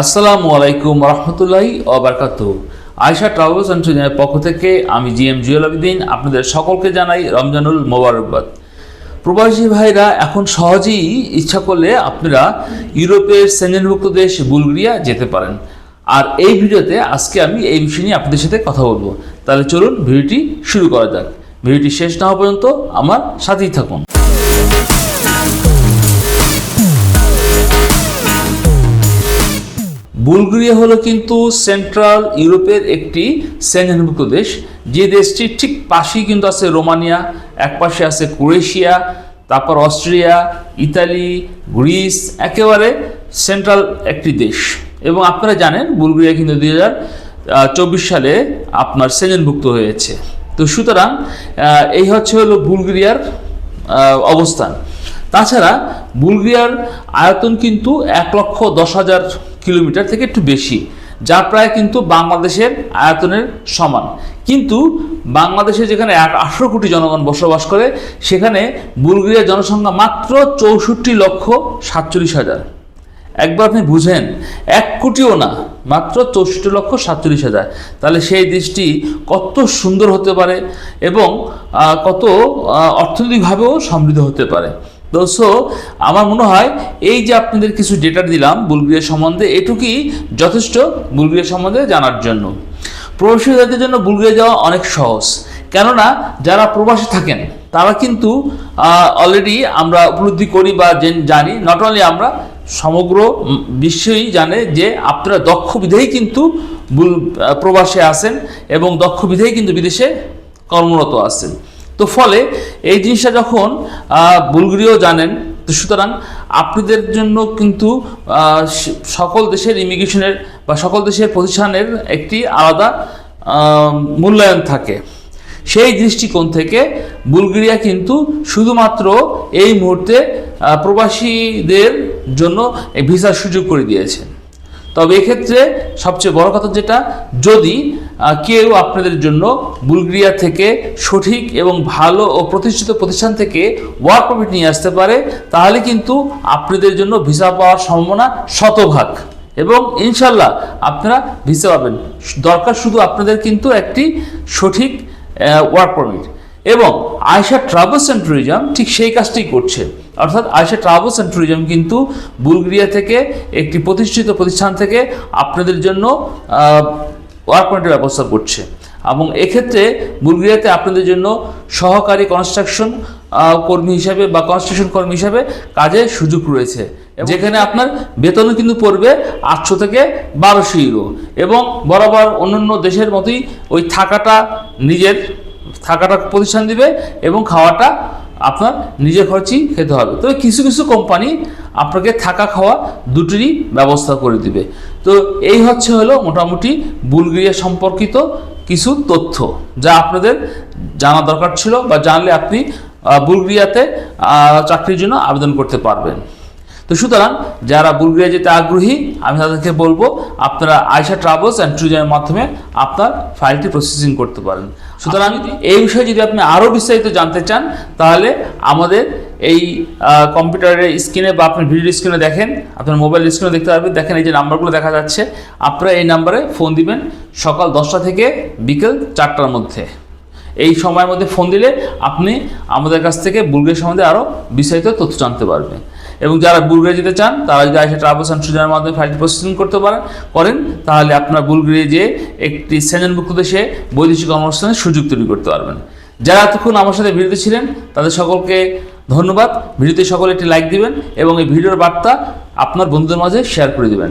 আসসালামু আলাইকুম রহমতুল্লাহি অবরকাত আয়সা ট্রাভেলস অ্যান্ড ট্যুরিজমের পক্ষ থেকে আমি জি এম জুয়েল আবিদিন আপনাদের সকলকে জানাই রমজানুল মোবারকবাদ। প্রবাসী ভাইরা, এখন সহজেই ইচ্ছা করলে আপনারা ইউরোপের সেঞ্জনভুক্ত দেশ বুলগেরিয়া যেতে পারেন। আর এই ভিডিওতে আজকে আমি এই বিষয় নিয়ে আপনাদের সাথে কথা বলব। তাহলে চলুন ভিডিওটি শুরু করা যাক। ভিডিওটি শেষ না হওয়া পর্যন্ত আমার সাথেই থাকুন। বুলগেরিয়া হলো কিন্তু সেন্ট্রাল ইউরোপের একটি সেঞ্জনভুক্ত দেশ যে দেশটির ঠিক পাশেই কিন্তু আছে রোমানিয়া, এক পাশে আছে ক্রোয়েশিয়া, তারপর অস্ট্রিয়া, ইতালি, গ্রিস, একেবারে সেন্ট্রাল একটি দেশ। এবং আপনারা জানেন বুলগেরিয়া কিন্তু দুই হাজার চব্বিশ সালে আপনার সেঞ্জনভুক্ত হয়েছে। তো সুতরাং এই হচ্ছে হলো বুলগেরিয়ার অবস্থান। তাছাড়া বুলগেরিয়ার আয়তন কিন্তু এক লক্ষ দশ হাজার কিলোমিটার থেকে একটু বেশি, যা প্রায় কিন্তু বাংলাদেশের আয়তনের সমান। কিন্তু বাংলাদেশে যেখানে আঠেরো কোটি জনগণ বসবাস করে, সেখানে বুলগেরিয়ার জনসংখ্যা মাত্র চৌষট্টি লক্ষ সাতচল্লিশ হাজার। একবার আপনি বুঝেন, এক কোটিও না, মাত্র চৌষট্টি লক্ষ সাতচল্লিশ হাজার। তাহলে সেই দেশটি কত সুন্দর হতে পারে এবং কত অর্থনৈতিকভাবেও সমৃদ্ধ হতে পারে। তো সো আমার মনে হয় এই যে আপনাদের কিছু ডেটা দিলাম বুলগেরিয়া সম্বন্ধে, এটুকুই যথেষ্ট বুলগেরিয়া সম্বন্ধে জানার জন্য। প্রবাসী প্রবাসীদের জন্য বুলগেরিয়া যাওয়া অনেক সহজ। কেননা, যারা প্রবাসী থাকেন, তারা কিন্তু অলরেডি আমরা উপলব্ধি করি বা জানি নট অনলি আমরা, সমগ্র বিশ্বই জানে যে আপনারা দক্ষ বিধেই কিন্তু প্রবাসে আসেন এবং দক্ষ বিধেই কিন্তু বিদেশে কর্মরত আছেন। তো ফলে এই জিনিসটা যখন আহ, বুলগেরিয়াও জানেন তো সুতরাং আপনাদের জন্য কিন্তু সকল দেশের ইমিগ্রেশনের বা সকল দেশের প্রতিষ্ঠানের একটি আলাদা মূল্যায়ন থাকে। সেই দৃষ্টিকোণ থেকে বুলগেরিয়া কিন্তু শুধুমাত্র এই মুহূর্তে প্রবাসীদের জন্য ভিসার সুযোগ করে দিয়েছে। তবে এক্ষেত্রে সবচেয়ে বড় কথা যেটা যদি কেউ আপনাদের জন্য বুলগেরিয়া থেকে সঠিক এবং ভালো ও প্রতিষ্ঠিত প্রতিষ্ঠান থেকে ওয়ার্ক পারমিট নিয়ে আসতে পারে, তাহলে কিন্তু আপনাদের জন্য ভিসা পাওয়ার সম্ভাবনা শতভাগ। এবং ইনশাল্লাহ আপনারা ভিসা পাবেন। দরকার শুধু আপনাদের কিন্তু একটি সঠিক ওয়ার্ক পারমিট। এবং আয়সা ট্রাভেলস অ্যান্ড ট্যুরিজম ঠিক সেই কাজটাই করছে। অর্থাৎ আয়সা ট্রাভেলস অ্যান্ড ট্যুরিজম কিন্তু বুলগেরিয়া থেকে একটি প্রতিষ্ঠিত প্রতিষ্ঠান থেকে আপনাদের জন্য ওয়ার্ক পারমিটের ব্যবস্থা করছে। এবং এক্ষেত্রে বুলগেরিয়াতে আপনাদের জন্য সহকারী কনস্ট্রাকশন কর্মী হিসাবে বা কনস্ট্রাকশন কর্মী হিসাবে কাজের সুযোগ রয়েছে। যেখানে আপনার বেতনও কিন্তু পড়বে আটশো থেকে বারোশো ইউরো এবং বরাবর অন্যান্য দেশের মতোই ওই থাকাটা নিজের থাকাটা প্রতিষ্ঠান দিবে এবং খাওয়াটা আপনার নিজের খরচই খেতে হবে। তবে কিছু কিছু কোম্পানি আপনাকে থাকা খাওয়া দুটিরই ব্যবস্থা করে দিবে। তো এই হচ্ছে হলো মোটামুটি বুলগেরিয়া সম্পর্কিত কিছু তথ্য যা আপনাদের জানা দরকার ছিল বা জানলে আপনি বুলগেরিয়াতে চাকরির জন্য আবেদন করতে পারবেন। তো সুতরাং যারা বুলগেরিয়া যেতে আগ্রহী আমি তাদেরকে বলব আপনারা আয়সা ট্রাভেলস অ্যান্ড ট্যুরিজমের মাধ্যমে আপনার ফাইলটি প্রসেসিং করতে পারেন। সুতরাং এই বিষয়ে যদি আপনি আরও বিস্তারিত জানতে চান তাহলে আমাদের এই কম্পিউটারের স্ক্রিনে বা আপনার ভিডিও স্ক্রিনে দেখেন আপনার মোবাইল স্ক্রিনে দেখতে পারবেন। দেখেন এই যে নাম্বারগুলো দেখা যাচ্ছে। আপনারা এই নাম্বারে ফোন দিবেন সকাল দশটা থেকে বিকেল চারটার মধ্যে। এই সময়ের মধ্যে ফোন দিলে আপনি আমাদের কাছ থেকে বুলগেরিয়া সম্বন্ধে আরও বিস্তারিত তথ্য জানতে পারবেন। এবং যারা বুলগেরিয়া যেতে চান, তারা যদি আইসা ট্রাভেলস অ্যান্ড ট্যুরিজমের মাধ্যমে ফাইল প্রসেসিং করতে পারেন করেন, তাহলে আপনারা বুলগেরিয়া যেয়ে একটি সেঞ্জনভুক্ত দেশে বৈদেশিক কর্মস্থানের সুযোগ তৈরি করতে পারবেন। যারা এতক্ষণ আমার সাথে ভিডিওতে ছিলেন, তাদের সকলকে ধন্যবাদ। ভিডিওতে সকলে একটি লাইক দিবেন এবং এই ভিডিওর বার্তা আপনার বন্ধুদের মাঝে শেয়ার করে দিবেন।